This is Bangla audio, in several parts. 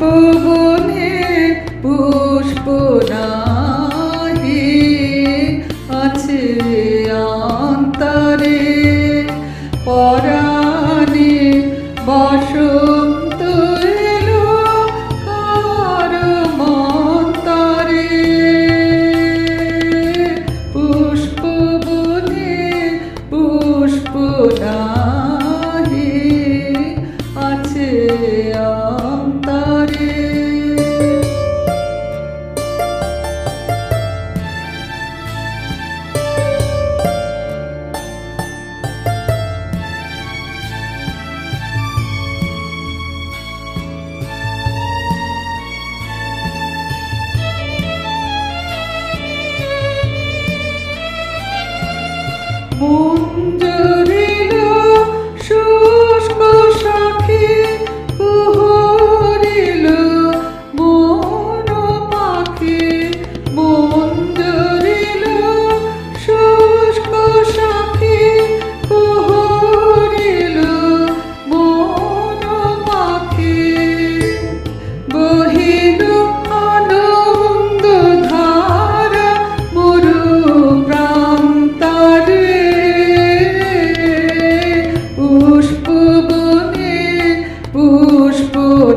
পবনে পুষ্প নাহি আছে অন্তরে। পরাণে বস পুষ্প বনে পুষ্প না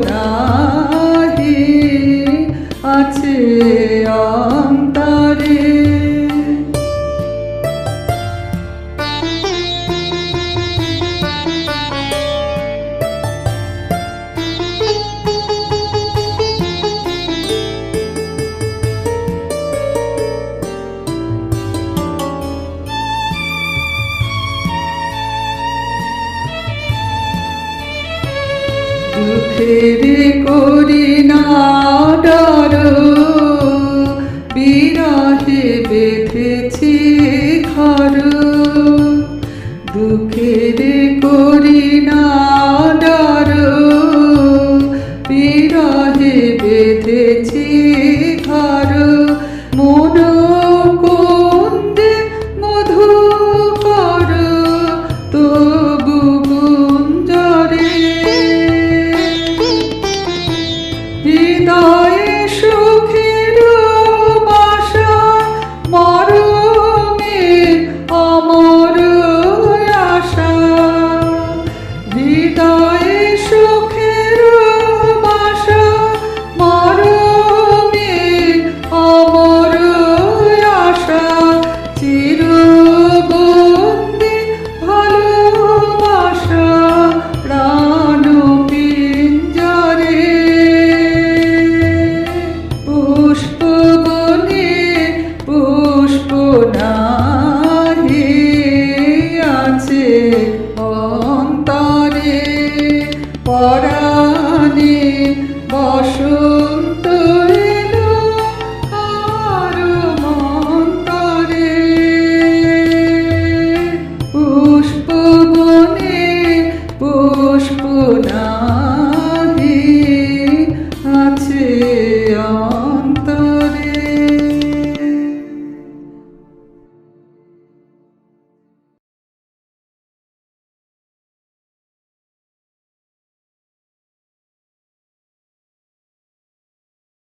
নাহি আছে। দুঃখের করি না ডর। বিরহে বেঁধেছি ঘর। দুঃখের করি না ডর। বসন্ত